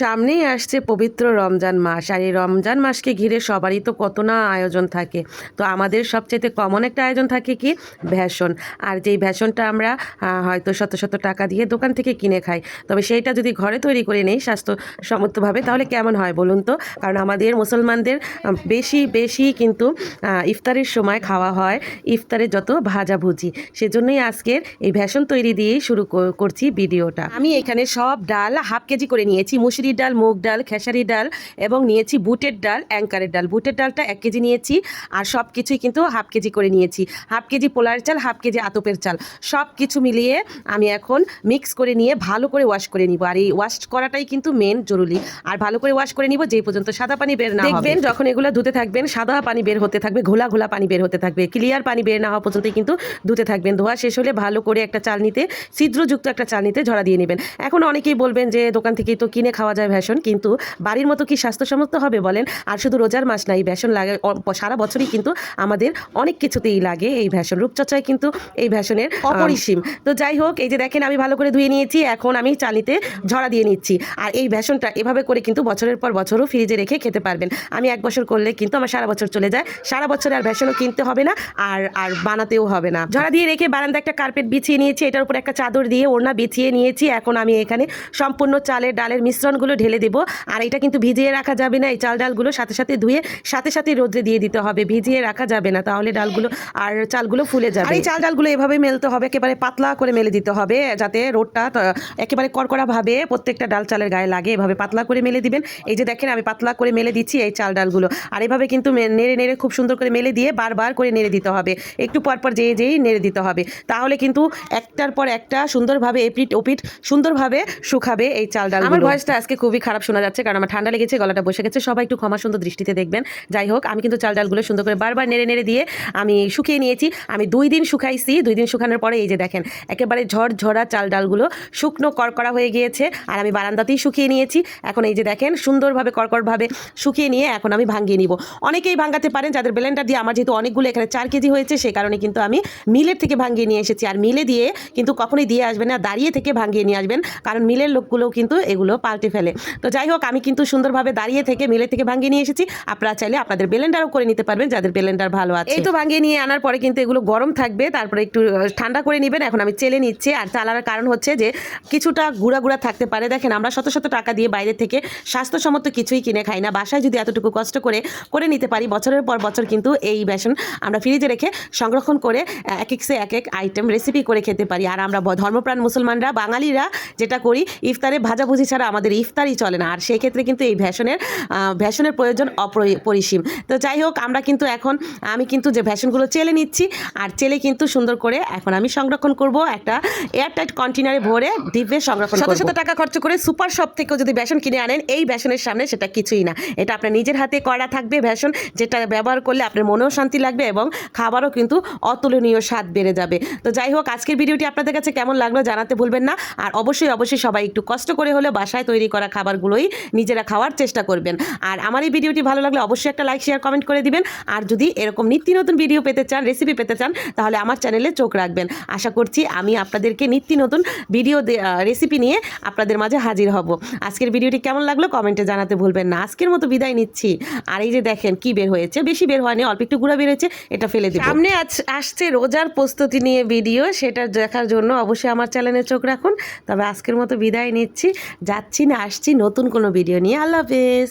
সামনেই আসছে পবিত্র রমজান মাস, আর এই রমজান মাসকে ঘিরে সবারই তো কত না আয়োজন থাকে। তো আমাদের সবচেয়ে কমন একটা আয়োজন থাকে কি? ভ্যাসন আর যেই ভ্যাসনটা আমরা হয়তো শত শত টাকা দিয়ে দোকান থেকে কিনে খাই, তবে সেইটা যদি ঘরে তৈরি করে নেই স্বাস্থ্যসম্মতভাবে, তাহলে কেমন হয় বলুন তো? কারণ আমাদের মুসলমানদের বেশি বেশি কিন্তু ইফতারের সময় খাওয়া হয় ইফতারের যত ভাজাভুজি সেজন্যই আজকের এই ভ্যাসন তৈরি দিয়েই শুরু করছি ভিডিওটা। আমি এখানে সব ডাল হাফ কেজি করে নিয়েছি মুসুরির ডাল, মুগ ডাল, খেসারি ডাল এবং নিয়েছি বুটের ডাল, অ্যাঙ্কারের ডাল। বুটের ডালটা এক কেজি নিয়েছি আর সব কিছুই কিন্তু হাফ কেজি করে নিয়েছি। হাফ কেজি পোলার চাল, হাফ কেজি আতপের চাল। সব কিছু মিলিয়ে আমি এখন মিক্স করে নিয়ে ভালো করে ওয়াশ করে নিব। আর এই ওয়াশ করাটাই কিন্তু মেন জরুরি। আর ভালো করে ওয়াশ করে নিব, যেই পর্যন্ত সাদা পানি বের না দেখবেন যখন এগুলো ধুতে থাকবেন, সাদা পানি বের হতে থাকবে, ঘোলা ঘোলা পানি বের হতে থাকবে। ক্লিয়ার পানি বের না হওয়া পর্যন্তই কিন্তু ধুতে থাকবেন। ধোয়া শেষ হলে ভালো করে একটা চাল নিতে ছিদ্রযুক্ত একটা চালনিতে ঝরা দিয়ে নেবেন। এখন অনেকেই বলবেন যে দোকান থেকেই তো কিনে খাওয়া যায় ভ্যাসন কিন্তু বাড়ির মতো কি স্বাস্থ্যসম্মত হবে বলেন? আর শুধু রোজার মাস নাই ভ্যাসন লাগে সারা বছরই কিন্তু আমাদের অনেক কিছুতেই লাগে এই ভ্যাসন। রূপচর্চায় কিন্তু এই ভ্যাসনের অপরিসীম। তো যাই হোক এই যে দেখেন আমি ভালো করে ধুয়ে নিয়েছি এখন আমি চালিতে ঝরা দিয়ে নিচ্ছি। আর এই ভ্যাসনটা এভাবে করে কিন্তু বছরের পর বছরও ফ্রিজে রেখে খেতে পারবেন। আমি এক বছর করলে কিন্তু আমার সারা বছর চলে যায় সারা বছর আর ভ্যাসনও কিনতে হবে না আর আর বানাতেও হবে না। ঝরা দিয়ে রেখে বারান্দা একটা কার্পেট বিছিয়ে নিয়েছি এটার উপর একটা চাদর দিয়ে ওড়না বিছিয়ে নিয়েছি এখন আমি এখানে সম্পূর্ণ চালের ডালের মিশ্রণগুলো ঢেলে দেবো। আর এটা কিন্তু ভিজিয়ে রাখা যাবে না। এই চাল ডালগুলো সাথে সাথে ধুয়ে সাথে সাথে রোদ্রে দিয়ে দিতে হবে। ভিজিয়ে রাখা যাবে না। তাহলে ডালগুলো আর চালগুলো ফুলে যাবে। আর এই চাল ডালগুলো এভাবে মেলতে হবে। একেবারে পাতলা করে মেলে দিতে হবে যাতে রোদটা একেবারে কড়কড়া ভাবে প্রত্যেকটা ডাল চালের গায়ে লাগে। এভাবে পাতলা করে মেলে দিবেন। এই যে দেখেন আমি পাতলা করে মেলে দিচ্ছি এই চাল ডালগুলো। আর এভাবে কিন্তু নেড়ে নেড়ে খুব সুন্দর করে মেলে দিয়ে বারবার করে নেড়ে দিতে হবে। একটু পর পর যেয়ে যেয়েই নেড়ে দিতে হবে। তাহলে কিন্তু একটার পর একটা সুন্দরভাবে এপিট ওপিট সুন্দরভাবে শুকাবে এই চাল ডাল আমার ভয়েসটা আজকে খুবই খারাপ শোনা যাচ্ছে, কারণ আমার ঠান্ডা লেগেছে, গলাটা বসে গেছে। সবাই একটু ক্ষমা সুন্দর দৃষ্টিতে দেখবেন। যাই হোক, আমি কিন্তু চাল ডালগুলো সুন্দর করে বারবার নেড়ে নেড়ে দিয়ে আমি শুকিয়ে নিয়েছি। আমি দুই দিন শুকাইছি, দুই দিন শুকানোর পরে এই যে দেখেন, একেবারে ঝড় ঝরা চাল ডালগুলো শুকনো করকরা হয়ে গিয়েছে, আর আমি বারান্দাতেই শুকিয়ে নিয়েছি। এখন এই যে দেখেন, সুন্দরভাবে কড়কড়ভাবে শুকিয়ে নিয়ে এখন আমি ভাঙিয়ে নিব। অনেকেই ভাঙাতে পারেন, যাদের ব্লেন্ডার দিয়ে আমার যেহেতু অনেকগুলো এখানে চার কেজি হয়েছে সেই কারণে কিন্তু আমি মিলের থেকে ভাঙিয়ে নিয়ে এসেছি। আর মিলে দিয়ে কিন্তু কখনোই দিয়ে আসবেন না, দাঁড়িয়ে থেকে ভাঙিয়ে নিয়ে আসবেন, কারণ মিলের লোকগুলোও কিন্তু এগুলো পাল্টে ফেলে। তো যাই হোক, আমি কিন্তু সুন্দরভাবে দাঁড়িয়ে থেকে মিলের থেকে ভাঙিয়ে নিয়ে এসেছি। আপনারা চাইলে আপনাদের ব্লেন্ডারও করে নিতে পারবেন, যাদের ব্লেন্ডার ভালো আছে। এই তো ভাঙিয়ে নিয়ে আনার পরে কিন্তু এগুলো গরম থাকবে, তারপরে একটু ঠান্ডা করে নেবেন। এখন আমি চেলে নিচ্ছি। আর চালার কারণ হচ্ছে যে, কিছুটা গুঁড়া গুঁড়া থাকতে পারে। দেখেন, আমরা শত শত টাকা দিয়ে বাইরে থেকে স্বাস্থ্যসম্মত কিছুই কিনে খাই না। বাসায় যদি এতটুকু কষ্ট করে করে নিতে পারি, বছরের পর বছর কিন্তু এই বেসন আমরা ফ্রিজে রেখে সংরক্ষণ করে এক এক সে এক এক আইটেম রেসিপি করে খেতে পারি। আর আমরা ধর্মপ্রাণ মুসলমানরা, বাঙালিরা যেটা করি, ইফতারে ভাজাভুজি ছাড়া আমাদের ইফতারই চলে না। আর সেই ক্ষেত্রে কিন্তু এই ভ্যাসনের ভ্যাসনের প্রয়োজন অপরিসীম তো যাই হোক আমরা কিন্তু এখন আমি কিন্তু যে ভ্যাসনগুলো চেলে নিচ্ছি আর চেলে কিন্তু সুন্দর করে এখন আমি সংরক্ষণ করব একটা এয়ারটাইট কন্টেনারে ভরে ডিপে সংরক্ষণ শত শত টাকা খরচ করে সুপার শপ থেকেও যদি ভ্যাসন কিনে আনেন এই বেসনের সামনে সেটা কিছুই না। এটা আপনার নিজের হাতে করা থাকবে বেসন যেটা ব্যবহার করলে আপনার মনেও শান্তি লাগবে এবং খাবারও কিন্তু অতুলনীয় স্বাদ বেড়ে যাবে। তো যাই হোক আজকের ভিডিওটি আপনাদের কাছে কেমন লাগল জানাতে ভুলবেন না। আর অবশ্যই অবশ্যই সবাই একটু কষ্ট করে হলেও বাসায় তৈরি করা খাবারগুলোই নিজেরা খাওয়ার চেষ্টা করবেন। আর আমার এই ভিডিওটি ভালো লাগলে অবশ্যই একটা লাইক শেয়ার কমেন্ট করে দিবেন। আর যদি এরকম নিত্য নতুন ভিডিও পেতে চান রেসিপি পেতে চান, তাহলে আমার চ্যানেলে চোখ রাখবেন। আশা করছি আমি আপনাদেরকে নিত্য নতুন ভিডিও রেসিপি নিয়ে আপনাদের মাঝে হাজির হব। আজকের ভিডিওটি কেমন লাগল কমেন্টে জানাতে ভুলবেন না। আজকের মতো বিদায় নিচ্ছি। আর এই যে দেখেন কি বের হয়েছে, বেশি বের হয়নি, অল্প একটু গুঁড়া বের হয়েছে এটা ফেলে দিই সামনে আসছে রোজার প্রস্তুতি নিয়ে ভিডিও সেটা দেখার জন্য অবশ্যই আমার চ্যানেলে চোখ রাখুন। তবে আজকের মতো বিদায় নিচ্ছি। যাচ্ছি না আসছি নতুন কোনো ভিডিও নিয়ে। আল্লাহ হাফেজ।